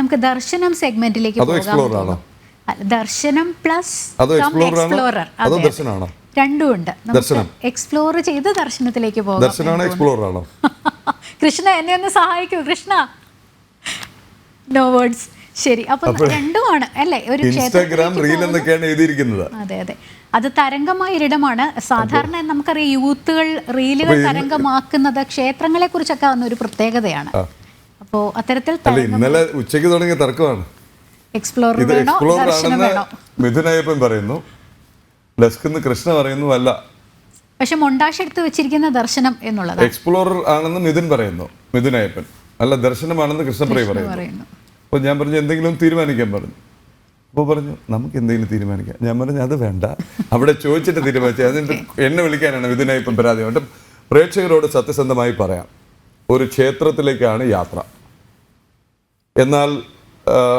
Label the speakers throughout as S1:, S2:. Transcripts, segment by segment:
S1: നമുക്ക് ദർശനം സെഗ്മെന്റിലേക്ക്
S2: പോകാം
S1: ദർശനം പ്ലസ്
S2: എക്സ്പ്ലോറർ Explorer ആണോ? അതോ ദർശനമാണോ?
S1: രണ്ടും ഉണ്ട്
S2: ദർശനം.
S1: എക്സ്പ്ലോർ ചെയ്ത് ദർശനത്തിലേക്ക് പോകാം
S2: ആണോ?
S1: കൃഷ്ണ എന്നെ ഒന്ന് സഹായിക്കൂ കൃഷ്ണ. നോ വേർഡ്സ് ശരി അപ്പൊ രണ്ടുമാണ് അല്ലേ? ഒരു
S2: ഇൻസ്റ്റാഗ്രാം റീൽ എന്നൊക്കെയാണ് എഴുതിയിരിക്കുന്നത്.
S1: അതെ അതെ. അത് തരംഗമായ ഒരിടമാണ്. സാധാരണ നമുക്കറിയാം യൂത്തുകൾ റീലുകൾ തരംഗമാക്കുന്നത് ക്ഷേത്രങ്ങളെ കുറിച്ചൊക്കെ ഒരു പ്രത്യേകതയാണ്. അപ്പോ അത്തരത്തിൽ
S2: ഇന്നലെ ഉച്ചയ്ക്ക് തുടങ്ങിയ തർക്കമാണ്.
S1: എക്സ്പ്ലോർ
S2: ഇത് ആണെന്ന് മിഥുനയ്യപ്പൻ പറയുന്നു. ഡെസ്ക് കൃഷ്ണ പറയുന്നു അല്ല.
S1: പക്ഷെ മൊണ്ടാഷ് എടുത്ത് വെച്ചിരിക്കുന്ന ദർശനം എന്നുള്ളത്
S2: എക്സ്പ്ലോറർ ആണെന്ന് മിഥുൻ പറയുന്നു മിഥുനയ്യപ്പൻ അല്ല ദർശനമാണെന്ന് കൃഷ്ണപ്രിയ പറയുന്നു.
S1: പറയുന്നു.
S2: അപ്പോൾ ഞാൻ പറഞ്ഞു എന്തെങ്കിലും തീരുമാനിക്കാൻ പറഞ്ഞു. അപ്പോൾ പറഞ്ഞു നമുക്ക് എന്തെങ്കിലും തീരുമാനിക്കാം. ഞാൻ പറഞ്ഞു അത് വേണ്ട. അവിടെ ചോദിച്ചിട്ട് തീരുമാനിച്ചു. അതിന്റെ എന്നെ വിളിക്കാനാണ് ഇതിനായി ഇപ്പം പരാതി. വേണ്ട പ്രേക്ഷകരോട് സത്യസന്ധമായി പറയാം. ഒരു ക്ഷേത്രത്തിലേക്കാണ് യാത്ര. എന്നാൽ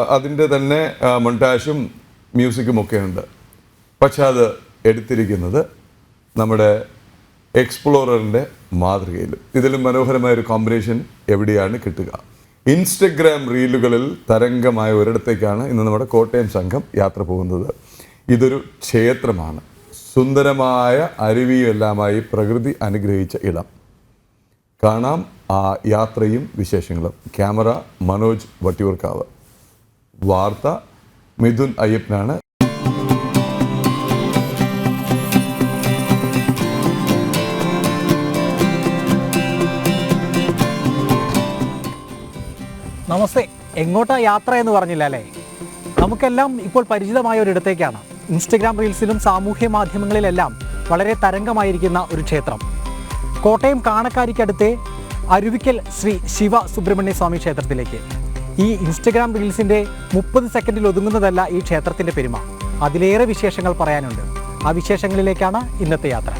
S2: അതിന്റെ തന്നെ മൊണ്ടാഷും മ്യൂസിക്കും ഒക്കെ ഉണ്ട് പക്ഷെ അത് എടുത്തിരിക്കുന്നത് നമ്മുടെ എക്സ്പ്ലോററിന്റെ മാതൃകയിൽ ഇതിലും മനോഹരമായ ഒരു കോമ്പിനേഷൻ എവിടെയാണ് കിട്ടുക? ഇൻസ്റ്റഗ്രാം റീലുകളിൽ തരംഗമായ ഒരിടത്തേക്കാണ് ഇന്ന് നമ്മുടെ കോട്ടയം സംഘം യാത്ര പോകുന്നത്. ഇതൊരു ക്ഷേത്രമാണ്. സുന്ദരമായ അരുവിയുമെല്ലാമായി പ്രകൃതി അനുഗ്രഹിച്ച ഇടം. കാണാം ആ യാത്രയും വിശേഷങ്ങളും. ക്യാമറ മനോജ് വട്ടിയൂർക്കാവ്. വാർത്ത മിഥുൻ അയ്യപ്പനാണ്.
S3: നമസ്തേ. എങ്ങോട്ടാ യാത്ര എന്ന് പറഞ്ഞില്ല അല്ലേ? നമുക്കെല്ലാം ഇപ്പോൾ പരിചിതമായ ഒരിടത്തേക്കാണ് ഇൻസ്റ്റഗ്രാം റീൽസിലും സാമൂഹ്യ മാധ്യമങ്ങളിലെല്ലാം വളരെ തരംഗമായിരിക്കുന്ന ഒരു ക്ഷേത്രം. കോട്ടയം കാണക്കാരിക്കടുത്തെ അരുവിക്കൽ ശ്രീ ശിവ സുബ്രഹ്മണ്യ സ്വാമി ക്ഷേത്രത്തിലേക്ക്. ഈ ഇൻസ്റ്റഗ്രാം റീൽസിന്റെ മുപ്പത് സെക്കൻഡിൽ ഒതുങ്ങുന്നതല്ല ഈ ക്ഷേത്രത്തിന്റെ പെരുമ. അതിലേറെ വിശേഷങ്ങൾ പറയാനുണ്ട്. ആ വിശേഷങ്ങളിലേക്കാണ് ഇന്നത്തെ യാത്ര.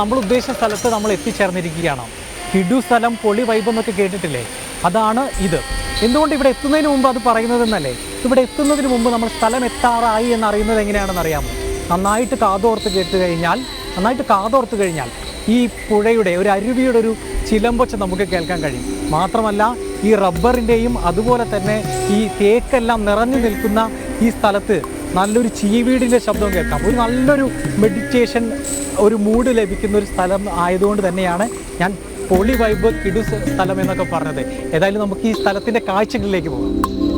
S3: നമ്മൾ ഉദ്ദേശിച്ച സ്ഥലത്ത് നമ്മൾ എത്തിച്ചേർന്നിരിക്കുകയാണ്. കിഡു സ്ഥലം പൊളി വൈബ് എന്നൊക്കെ കേട്ടിട്ടില്ലേ? അതാണ് ഇത്. എന്തുകൊണ്ട് ഇവിടെ എത്തുന്നതിന് മുമ്പ് അത് പറയുന്നതെന്നല്ലേ? ഇവിടെ എത്തുന്നതിന് മുമ്പ് നമ്മൾ സ്ഥലം എത്താറായി എന്ന് അറിയുന്നത് എങ്ങനെയാണെന്ന് അറിയാമോ? നന്നായിട്ട് കാതോർത്ത് കേട്ട് കഴിഞ്ഞാൽ നന്നായിട്ട് കാതോർത്ത് കഴിഞ്ഞാൽ ഈ പുഴയുടെ ഒരു അരുവിയുടെ ഒരു ചിലമ്പൊച്ച നമുക്ക് കേൾക്കാൻ കഴിയും. മാത്രമല്ല ഈ റബ്ബറിന്റെയും അതുപോലെ തന്നെ ഈ തേക്കെല്ലാം നിറഞ്ഞു നിൽക്കുന്ന ഈ സ്ഥലത്ത് നല്ലൊരു ചീവീടിന്റെ ശബ്ദം കേൾക്കാം. ഒരു നല്ലൊരു മെഡിറ്റേഷൻ ഒരു മൂഡ് ലഭിക്കുന്ന ഒരു സ്ഥലം ആയതുകൊണ്ട് തന്നെയാണ് ഞാൻ പൊളി വൈബ് കിടു സ്ഥലം എന്നൊക്കെ പറഞ്ഞത്. ഏതായാലും നമുക്ക് ഈ സ്ഥലത്തിന്റെ കാഴ്ചകളിലേക്ക് പോകാം.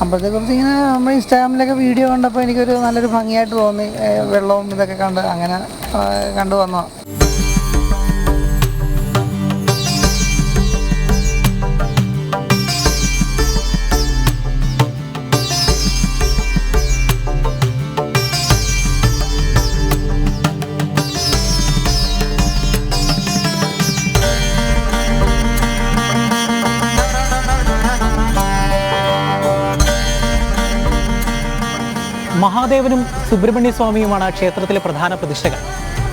S4: അമ്പലത്തെ കുറിച്ച് ഇങ്ങനെ നമ്മൾ ഇൻസ്റ്റാഗ്രാമിലൊക്കെ വീഡിയോ കണ്ടപ്പോൾ എനിക്കൊരു നല്ലൊരു ഭംഗിയായിട്ട് തോന്നി വെള്ളവും ഇതൊക്കെ കണ്ട് അങ്ങനെ കണ്ടു വന്നതാണ്
S3: മഹാദേവനും സുബ്രഹ്മണ്യ സ്വാമിയുമാണ് ക്ഷേത്രത്തിലെ പ്രധാന പ്രതിഷ്ഠകൾ.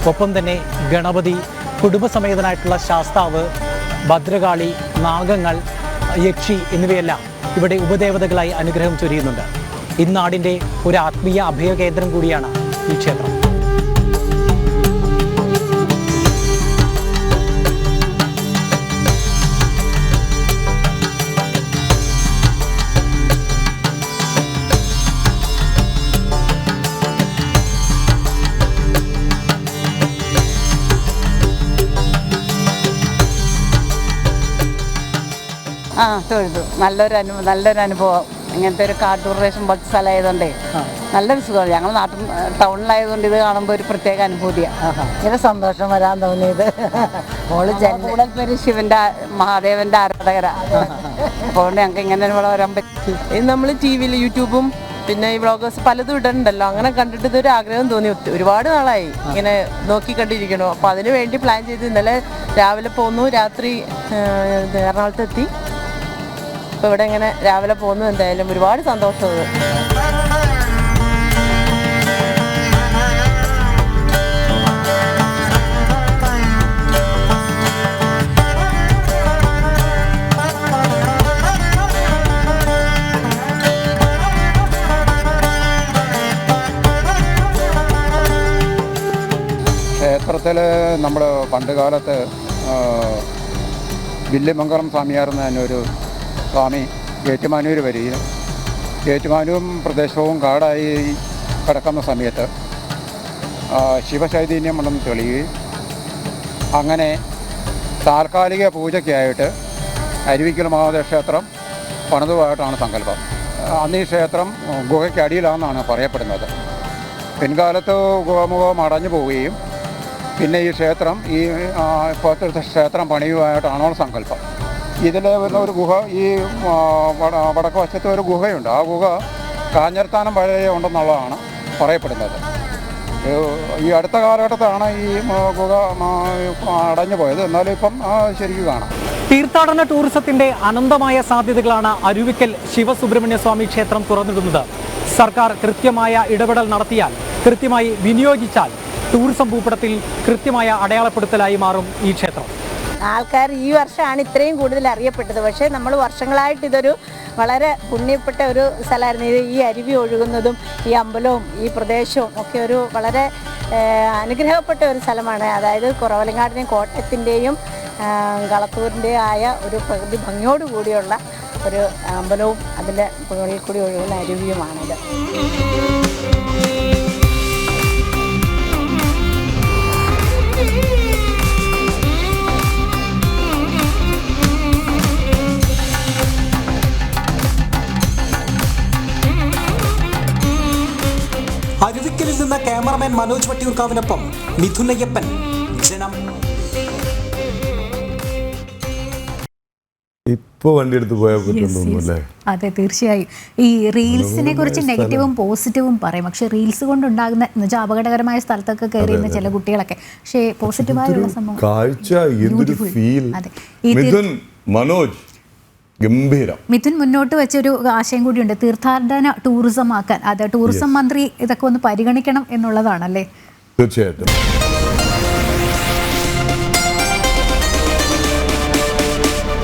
S3: ഒപ്പം തന്നെ ഗണപതി കുടുംബസമേതനായിട്ടുള്ള ശാസ്താവ് ഭദ്രകാളി നാഗങ്ങൾ യക്ഷി എന്നിവയെല്ലാം ഇവിടെ ഉപദേവതകളായി അനുഗ്രഹം ചൊരിയുന്നുണ്ട്. ഇന്നാടിന്റെ ഒരു ആത്മീയ അഭയകേന്ദ്രം കൂടിയാണ് ഈ ക്ഷേത്രം.
S5: ആ തൊഴുതു. നല്ലൊരു അനു നല്ലൊരു അനുഭവം. ഇങ്ങനത്തെ ഒരു കാർ റേഷൻ പോലത്തെ സ്ഥലമായതുകൊണ്ടേ. നല്ലൊരു സുഖമാണ് ഞങ്ങൾ നാട്ടിൽ ടൗണിലായതുകൊണ്ട് ഇത് കാണുമ്പോൾ ഒരു പ്രത്യേക അനുഭൂതിയാണ്
S4: ഇങ്ങനെ സന്തോഷം വരാൻ തോന്നിയത്. മോൾ
S5: കൂടുതൽ പേര് ശിവന്റെ മഹാദേവന്റെ ആരാധകരാണ് അതുകൊണ്ട് ഞങ്ങൾക്ക് ഇങ്ങനെ ഇവിടെ വരാൻ പറ്റി.
S6: ഇത് നമ്മൾ ടി വിയിൽ യൂട്യൂബും പിന്നെ ഈ വ്ളോഗേഴ്സ് പലതും ഇടണ്ടല്ലോ. അങ്ങനെ കണ്ടിട്ട് ഇതൊരു ആഗ്രഹം തോന്നി. ഒരുപാട് നാളായി ഇങ്ങനെ നോക്കി കണ്ടിരിക്കണു അപ്പോൾ അതിനു വേണ്ടി പ്ലാൻ ചെയ്ത് ഇന്നലെ രാവിലെ പോന്നു. രാത്രി ആ, എറണാകുളത്ത് എത്തി അപ്പോൾ ഇവിടെ ഇങ്ങനെ രാവിലെ പോകുന്നു എന്തായാലും ഒരുപാട് സന്തോഷമുള്ളത്
S7: ക്ഷേത്രത്തിൽ നമ്മൾ പണ്ട് കാലത്ത് ആ, വില്യമംഗലം സ്വാമിയാർന്ന് തന്നെ ഒരു സ്വാമി ഏറ്റുമാനൂർ വരികയും ഏറ്റുമാനൂരും പ്രദേശവും കാടായി കിടക്കുന്ന സമയത്ത് ശിവചൈതന്യം ഉണ്ടെന്ന് തെളിയുകയും അങ്ങനെ താൽക്കാലിക പൂജയ്ക്കായിട്ട് അരുവിക്കൽ മഹാദേവ ക്ഷേത്രം പണിതുമായിട്ടാണ് സങ്കല്പം. അന്ന് ഈ ക്ഷേത്രം ഗുഹയ്ക്കടിയിലാണെന്നാണ് പറയപ്പെടുന്നത്. പിൻകാലത്ത് ഗോമുഖം അടഞ്ഞു പോവുകയും പിന്നെ ഈ ക്ഷേത്രം ഈ ഇപ്പോഴത്തെ ക്ഷേത്രം പണിയുമായിട്ടാണോ സങ്കല്പം. ഇതിൽ വരുന്ന ഒരു ഗുഹ ഈ വടക്ക് വശത്ത് ഒരു ഗുഹയുണ്ട്. ആ ഗുഹ കാഞ്ഞർത്താനം പഴയ ഉണ്ടെന്നുള്ളതാണ് പറയപ്പെടുന്നത്. ഈ അടുത്ത കാലഘട്ടത്താണ് ഈ ഗുഹ അടഞ്ഞു പോയത്. എന്നാലും ഇപ്പം ശരിക്കും കാണാം.
S3: തീർത്ഥാടന ടൂറിസത്തിന്റെ അനന്തമായ സാധ്യതകളാണ് അരുവിക്കൽ ശിവസുബ്രഹ്മണ്യ സ്വാമി ക്ഷേത്രം തുറന്നിടുന്നത്. സർക്കാർ കൃത്യമായ ഇടപെടൽ നടത്തിയാൽ കൃത്യമായി വിനിയോഗിച്ചാൽ ടൂറിസം ഭൂപടത്തിൽ കൃത്യമായ അടയാളപ്പെടുത്തലായി മാറും ഈ ക്ഷേത്രം.
S8: ആൾക്കാർ ഈ വർഷമാണ് ഇത്രയും കൂടുതൽ അറിയപ്പെട്ടത്. പക്ഷേ നമ്മൾ വർഷങ്ങളായിട്ട് ഇതൊരു വളരെ പുണ്യപ്പെട്ട ഒരു സ്ഥലമായിരുന്നു. ഇത് ഈ അരുവി ഒഴുകുന്നതും ഈ അമ്പലവും ഈ പ്രദേശവും ഒക്കെ ഒരു വളരെ അനുഗ്രഹപ്പെട്ട ഒരു സ്ഥലമാണ്. അതായത് കുറവലങ്ങാടിന്റെയും കോട്ടയത്തിന്റെയും കളത്തൂരിന്റെയും ആയ ഒരു പ്രകൃതി ഭംഗിയോട് കൂടിയുള്ള ഒരു അമ്പലവും അതിന്റെ മുകളിൽ കൂടി ഒഴുകുന്ന അരുവിയുമാണിത്.
S9: ക്യാമറമാൻ മനോജ് വട്ടിയൂർക്കാവിനൊപ്പം മിഥുനയ്യപ്പൻ. ജനം.
S2: ഇപ്പൊ വണ്ടി എടുത്ത് പോയാൽ പറ്റും തോന്നുന്നു അല്ലേ?
S1: അതെ തീർച്ചയായും. ഈ റീൽസിനെ കുറിച്ച് നെഗറ്റീവും പോസിറ്റീവും പറയും. പക്ഷെ റീൽസ് കൊണ്ടുണ്ടാകുന്ന എന്നുവെച്ചാൽ അപകടകരമായ സ്ഥലത്തൊക്കെ കയറിയുന്ന ചില കുട്ടികളൊക്കെ. പക്ഷേ പോസിറ്റീവായുള്ള സംഭവം
S2: കാഴ്ച എന്തൊരു
S1: Beautiful.
S2: ഫീൽ
S1: അതെ. ഈ തീർ-
S2: മിഥുൻ മനോജ്. ഗംഭീരം.
S1: മിഥുൻ മുന്നോട്ട് വെച്ചൊരു ആശയം കൂടിയുണ്ട്. തീർത്ഥാടന ടൂറിസം ആക്കാൻ. അത് ടൂറിസം മന്ത്രി ഇതൊക്കെ ഒന്ന് പരിഗണിക്കണം എന്നുള്ളതാണല്ലേ?
S2: തീർച്ചയായിട്ടും.